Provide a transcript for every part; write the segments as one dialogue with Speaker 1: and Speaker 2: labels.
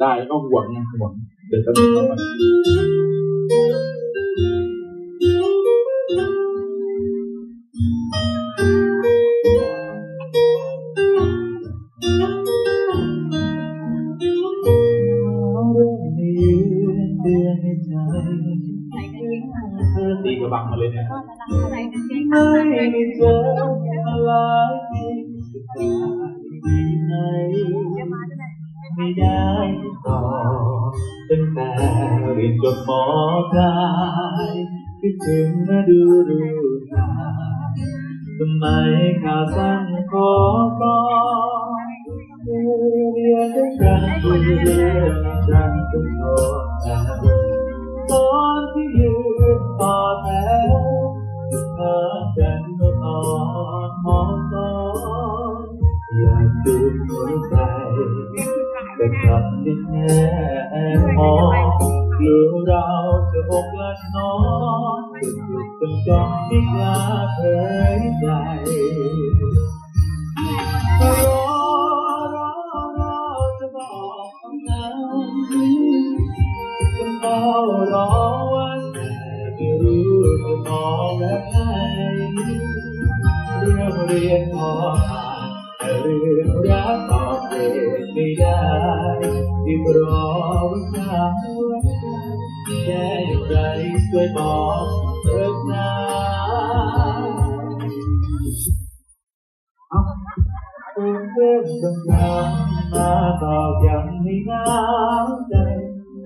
Speaker 1: ได้ก็ห่วงไงห่วงเดี๋ยวจะมีเข้ามาเรื่องนี้เดือนในใจเธอตีกระบังมาเลยเนี่ยไม่ได้เจอมาหลาย เรียนจบมปลายคิดถึงมาดูดูตาสมัยข่าวสั้นขอก่อนเรียนด้วยกันเรียนจังจนโตแต่ตอนที่อยืนต่อแถวเธอกันเมื่อตอนมองตอนอยากดูหัวใจแต่กลับติดแน่พอ หรือเราจะอกลันนอนจุดจนจ้องที่กล้าเผยใจรอรอรอจะบอกคำนั้นจะเฝ้ารอวันแต่ไม่รู้จะมองแบบไหนเรื่องเรียนพอผ่านแต่เรื่องรักตอบเองไม่ได้ที่รอวิช เอาตัวเรื่องกำลังมาตอบย่างไม่น้ำใจ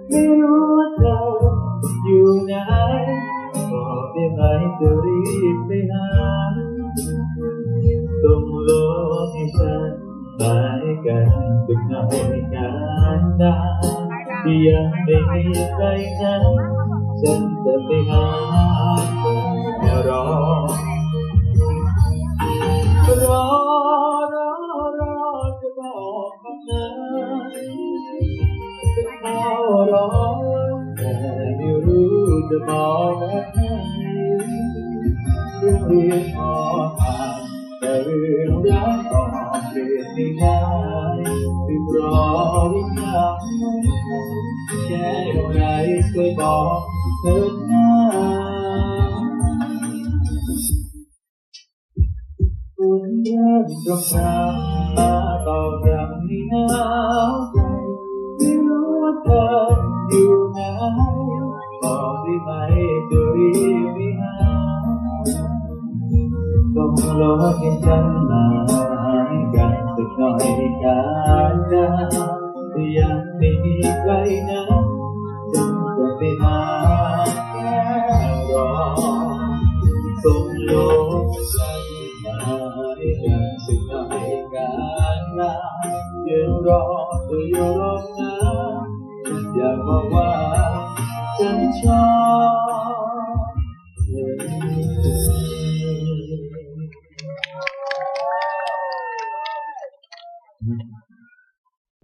Speaker 1: ไม่รู้เธออยู่ไหนบอกได้ไหมจะรีบไปหาส่งโลกให้ฉันไปกันสักหน่อยกันนะที่ยังไม่มีใครนั้นฉันจะไปหาแต่รอ จะบอกแบบไหนเรื่องเรียนพอผ่านแต่เรื่องรักก็เปลี่ยนไม่ได้ถึงรอวิชาแค่อย่างไรช่วยบอกเถิดนะคุณเริ่มตรงน้ำมาตออย่างนี้หนาวใจไม่รู้ว่าเธออยู่ไหน ได้ไหมจะรีบไปหาต้องรอให้ฉันมากันสักหน่อยกันนะยังไม่มีใครนะฉันจะไปหาแค่รอสงโลกฉันมาให้กันสักหน่อยกันนะยืนรอเธออยู่รอน้ำอยากบอกว่าฉันชอบ